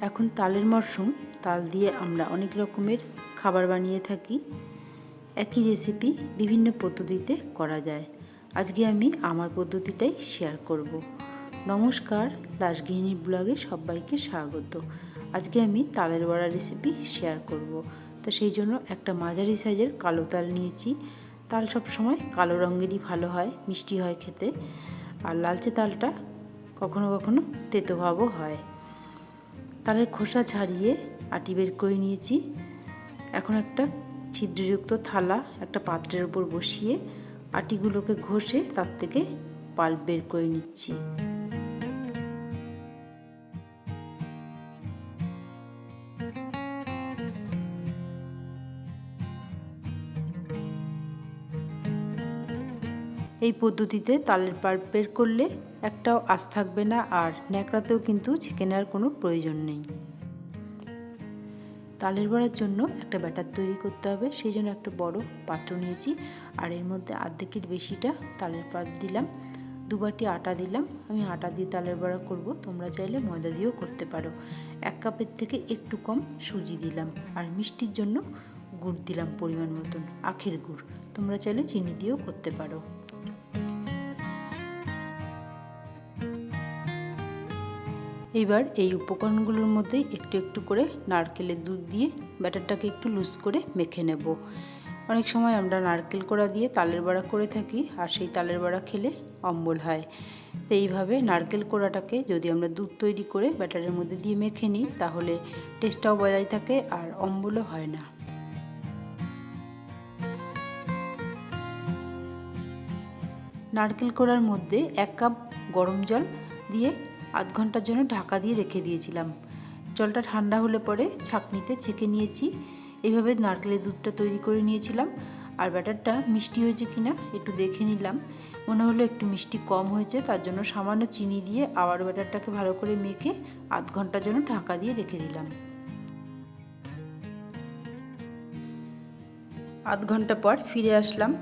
এখন তালের মরশুম তাল দিয়ে আমরা অনেক রকমের খাবার বানিয়ে থাকি। একই রেসিপি বিভিন্ন পদ্ধতিতে করা যায়। আজকে আমি আমার পদ্ধতিটাই শেয়ার করব। নমস্কার দাসগৃহিণীর ব্লগে সবাইকে স্বাগত। আজকে আমি তালের বড়া রেসিপি শেয়ার করব। তো সেই জন্য একটা মাঝারি সাইজের কালো তাল নিয়েছি। তাল সব সময় কালো রঙেরই ভালো হয়, মিষ্টি হয় খেতে। আর লালচে তালটা কখনো কখনো তেতো ভাবও হয়। তালের খোসা ছাড়িয়ে আটি বের করে নিয়েছি। এখন একটা ছিদ্রযুক্ত থালা, একটা পাত্রের উপর বসিয়ে আটিগুলোকে ঘষে তার থেকে পাল্প বের করে নিচ্ছি। এই পদ্ধতিতে তালের পাল্প বের করলে একটাও আশ থাকবে না আর ন্যাকড়াতেও কিন্তু ছেঁকে নেওয়ার কোনো প্রয়োজন নেই। তালের বড়ার জন্য একটা ব্যাটার তৈরি করতে হবে, সেই জন্য একটা বড় পাত্র নিয়েছি। আর এর মধ্যে আর্ধেকের বেশিটা তালের পাল্প দিলাম দুবাটি আটা দিলাম। আমি আটা দিয়ে তালের বড়া করব, তোমরা চাইলে ময়দা দিয়েও করতে পারো। এক কাপের থেকে একটু কম সুজি দিলাম আর মিষ্টির জন্য গুড় দিলাম পরিমাণ মতন, আখের গুড়। তোমরা চাইলে চিনি দিয়েও করতে পারো। এবার এই উপকরণগুলোর মধ্যে একটু একটু করে নারকেলের দুধ দিয়ে ব্যাটারটাকে একটু লুজ করে মেখে নেব। অনেক সময় আমরা নারকেল কোড়া দিয়ে তালের বড়া করে থাকি আর সেই তালের বড়া খেলে অম্বল হয়। তো এইভাবে নারকেল কোড়াটাকে যদি আমরা দুধ তৈরি করে ব্যাটারের মধ্যে দিয়ে মেখে নিই, তাহলে টেস্টটাও বজায় থাকে আর অম্বলও হয় না। নারকেল কোড়ার মধ্যে এক কাপ গরম জল দিয়ে আধ ঘণ্টার জন্য ঢাকা দিয়ে রেখে দিয়েছিলাম। জলটা ঠান্ডা হলে পরে ছাঁকনিতে ছেঁকে নিয়েছি। এইভাবে নারকেলের দুধটা তৈরি করে নিয়েছিলাম। আর ব্যাটারটা মিষ্টি হয়েছে কিনা একটু দেখে নিলাম। মনে হলো একটু মিষ্টি কম হয়েছে, তার জন্য সামান্য চিনি দিয়ে আবার ব্যাটারটাকে ভালো করে মেখে আধ ঘণ্টার জন্য ঢাকা দিয়ে রেখে দিলাম। আধ ঘণ্টা পর ফিরে আসলাম।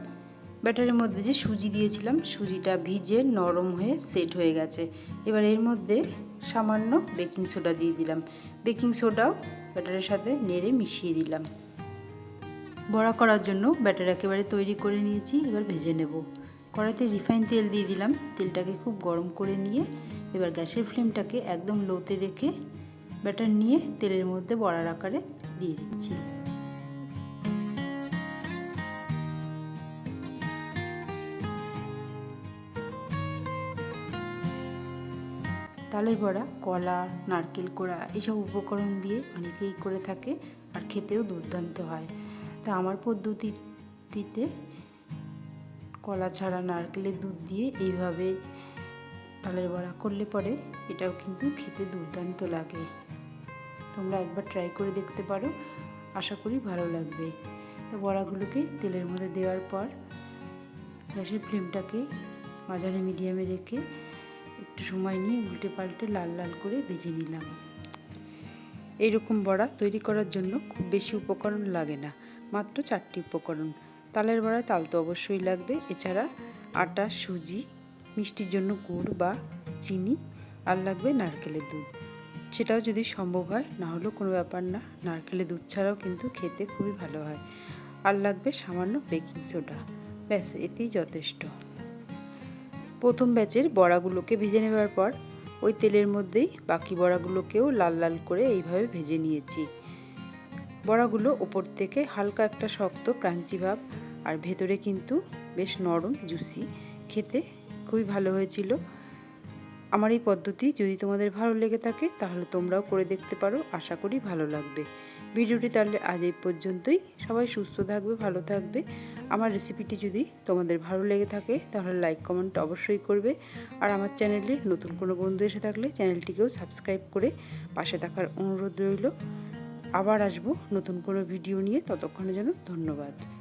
ব্যাটারের মধ্যে যে সুজি দিয়েছিলাম, সুজিটা ভিজে নরম হয়ে সেট হয়ে গেছে। এবার এর মধ্যে সামান্য বেকিং সোডা দিয়ে দিলাম। বেকিং সোডাও ব্যাটারের সাথে নেড়ে মিশিয়ে দিলাম। বড়া করার জন্য ব্যাটার একেবারে তৈরি করে নিয়েছি, এবার ভেজে নেব। কড়াতে রিফাইন তেল দিয়ে দিলাম। তেলটাকে খুব গরম করে নিয়ে এবার গ্যাসের ফ্লেমটাকে একদম লোতে রেখে ব্যাটার নিয়ে তেলের মধ্যে বড়ার আকারে দিয়ে দিচ্ছি। তালের বড়া, কলা, নারকেল কোড়া এইসব উপকরণ দিয়ে অনেকেই করে থাকে আর খেতেও দুর্দান্ত হয়। তা আমার পদ্ধতিতে কলা ছাড়া নারকেলের দুধ দিয়ে এইভাবে তালের বড়া করলে পরে এটাও কিন্তু খেতে দুর্দান্ত লাগে। তোমরা একবার ট্রাই করে দেখতে পারো, আশা করি ভালো লাগবে। তো বড়াগুলোকে তেলের মধ্যে দেওয়ার পর গ্যাসের ফ্লেমটাকে মাঝারি মিডিয়ামে রেখে একটু সময় নিয়ে উল্টে পাল্টে লাল লাল করে ভেজে নিলাম। এইরকম বড়া তৈরি করার জন্য খুব বেশি উপকরণ লাগে না, মাত্র চারটি উপকরণ। তালের বড়ায় তাল তো অবশ্যই লাগবে। এছাড়া আটা, সুজি, মিষ্টির জন্য গুড় বা চিনি আর লাগবে নারকেলের দুধ। সেটাও যদি সম্ভব হয়, না হলেও কোনো ব্যাপার না, নারকেলের দুধ ছাড়াও কিন্তু খেতে খুবই ভালো হয়। আর লাগবে সামান্য বেকিং সোডা। ব্যাস, এতেই যথেষ্ট। প্রথম ব্যাচের বড়াগুলোকে ভেজে নেবার পর ওই তেলের মধ্যেই বাকি বড়াগুলোকেও লাল লাল করে এইভাবে ভেজে নিয়েছি। বড়াগুলো ওপর থেকে হালকা একটা শক্ত ক্রাঞ্চি ভাব আর ভেতরে কিন্তু বেশ নরম, জুসি। খেতে খুবই ভালো হয়েছিল। আমার এই পদ্ধতি যদি তোমাদের ভালো লেগে থাকে তাহলে তোমরাও করে দেখতে পারো। আশা করি ভালো লাগবে। ভিডিওটি তাহলে আজ এই পর্যন্তই। সবাই সুস্থ থাকবে, ভালো থাকবে। আমার রেসিপিটি যদি তোমাদের ভালো লেগে থাকে, তাহলে লাইক, কমেন্ট অবশ্যই করবে। আর আমার চ্যানেলে নতুন কোনো বন্ধু এসে থাকলে চ্যানেলটিকেও সাবস্ক্রাইব করে পাশে থাকার অনুরোধ রইল। আবার আসব নতুন কোনো ভিডিও নিয়ে। ততক্ষণের জন্য ধন্যবাদ।